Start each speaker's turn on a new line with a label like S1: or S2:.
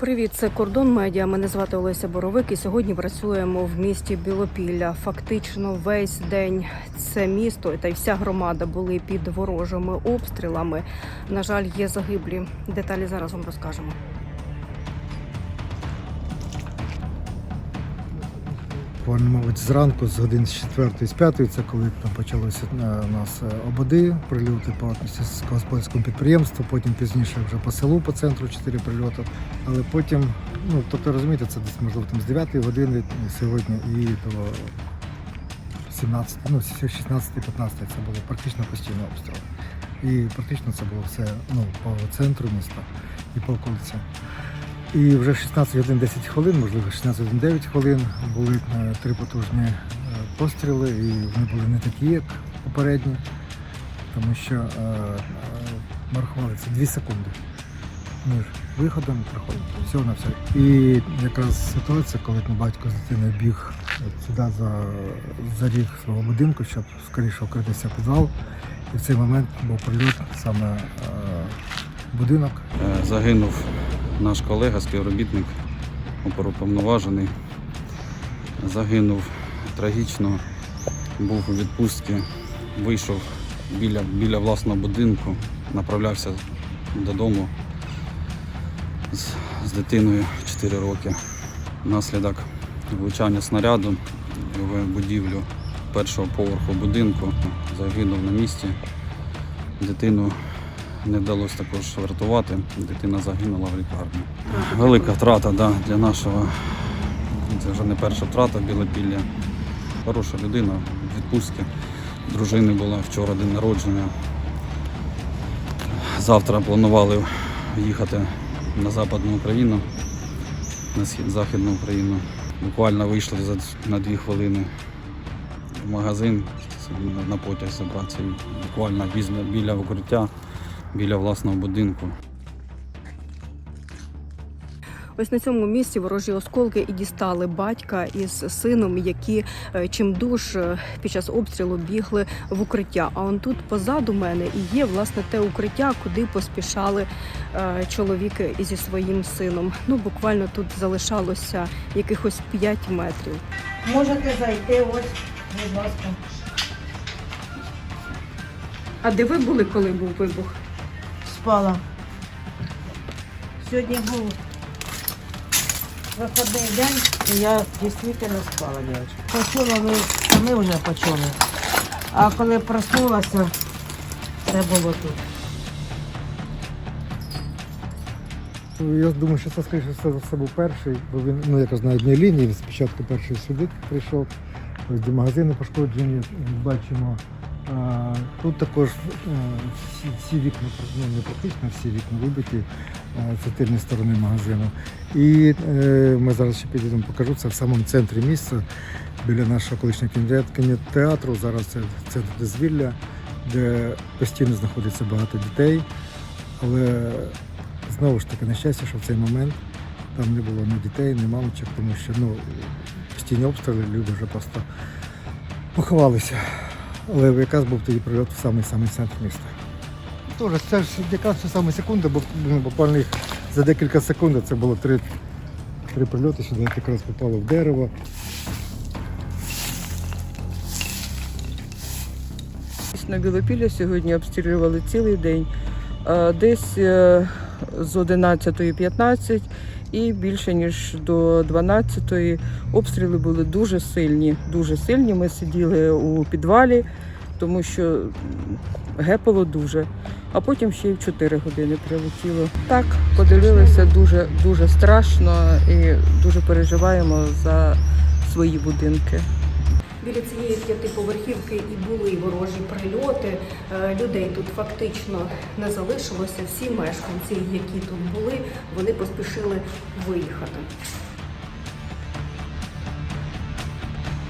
S1: Привіт, це кордон медіа. Мене звати Олеся Боровик. І сьогодні працюємо в місті Білопілля. Фактично весь день це місто та й вся громада були під ворожими обстрілами. На жаль, є загиблі. Деталі зараз вам розкажемо.
S2: Буквально, мабуть, зранку, з годин з 4 з 5, це коли там почалися е, у нас е, ободи, прильоти по сільськогосподарському підприємству, потім пізніше вже по селу, по центру 4 прильоти. Але потім, ну тобто розумієте, це десь можливо там з 9 години сьогодні і до 17, ну 16-15 це було практично постійно обстріл. І практично це було все ну, по центру міста і по околицям. І вже 16 годин 10 хвилин, можливо, 16 годин 9 хвилин були е, три потужні е, постріли, і вони були не такі, як попередні, тому що е, е, ми рахували це 2 секунди між виходом і приходом. Всього на все. І якраз ситуація, коли мій батько з дитиною біг сюди за, за ріг свого будинку, щоб скоріше вкритися в підвал. І в цей момент був прильот саме е, будинок.
S3: Е, Загинув наш колега, співробітник, оперуповноважений. Загинув трагічно, був у відпустці, вийшов біля, біля власного будинку, направлявся додому з, з дитиною 4 роки. Внаслідок влучання снаряду в будівлю першого поверху будинку загинув на місці. Дитину не вдалося також врятувати. Дитина загинула в лікарні. Велика втрата да, для нашого. Це вже не перша втрата Білопілля. Хороша людина в відпустці. Дружини була вчора день народження. Завтра планували їхати на Западну Україну, на схід Західну Україну. Буквально вийшли за на дві хвилини в магазин на потяг зібратися. Буквально біля укриття, біля власного будинку.
S1: Ось на цьому місці ворожі осколки і дістали батька із сином, які е, чимдуж е, під час обстрілу бігли в укриття. А он тут позаду мене і є власне те укриття, куди поспішали е, чоловіки зі своїм сином. Ну буквально тут залишалося якихось 5 метрів.
S4: Можете зайти, ось, будь ласка.
S1: А де ви були, коли був вибух?
S4: Спала. Сьогодні був виходний день, і я дійсно спала, дівчатка. Почула, ви самі вже почули. А коли проснулася, це було тут.
S2: Я думаю, що це скоріше все все був перший, бо він ну якось на одній лінії. Він спочатку перший сюди прийшов. Ось де магазини пошкоджені, бачимо. Тут також всі, вікна, ну не практично всі вікна вибиті з тильної сторони магазину. І е, ми зараз ще підійдемо, покажу це в самому центрі міста, біля нашого колишнього кіно- кінотеатру. Зараз це центр дозвілля, де постійно знаходиться багато дітей. Але знову ж таки, на щастя, що в цей момент там не було ні дітей, ні мамочок, тому що ну, постійні обстріли, люди вже просто поховалися. Але якраз був тоді прильот в самий самий центр міста. Тоже це ж якраз все саме секунда, бо ну, буквально їх за декілька секунд це було три, три прильоти сюди, якраз попало в дерево.
S5: На Білопілля сьогодні обстрілювали цілий день. Десь е, з 11.15 і більше ніж до 12-ї обстріли були дуже сильні. Дуже сильні. Ми сиділи у підвалі, тому що гепало дуже. А потім ще й в 4 години прилетіло. Так, подивилися дуже, дуже страшно і дуже переживаємо за свої будинки.
S1: Біля цієї п'ятиповерхівки і були ворожі прильоти. Е, Людей тут фактично не залишилося. Всі мешканці, які тут були, вони поспішили виїхати.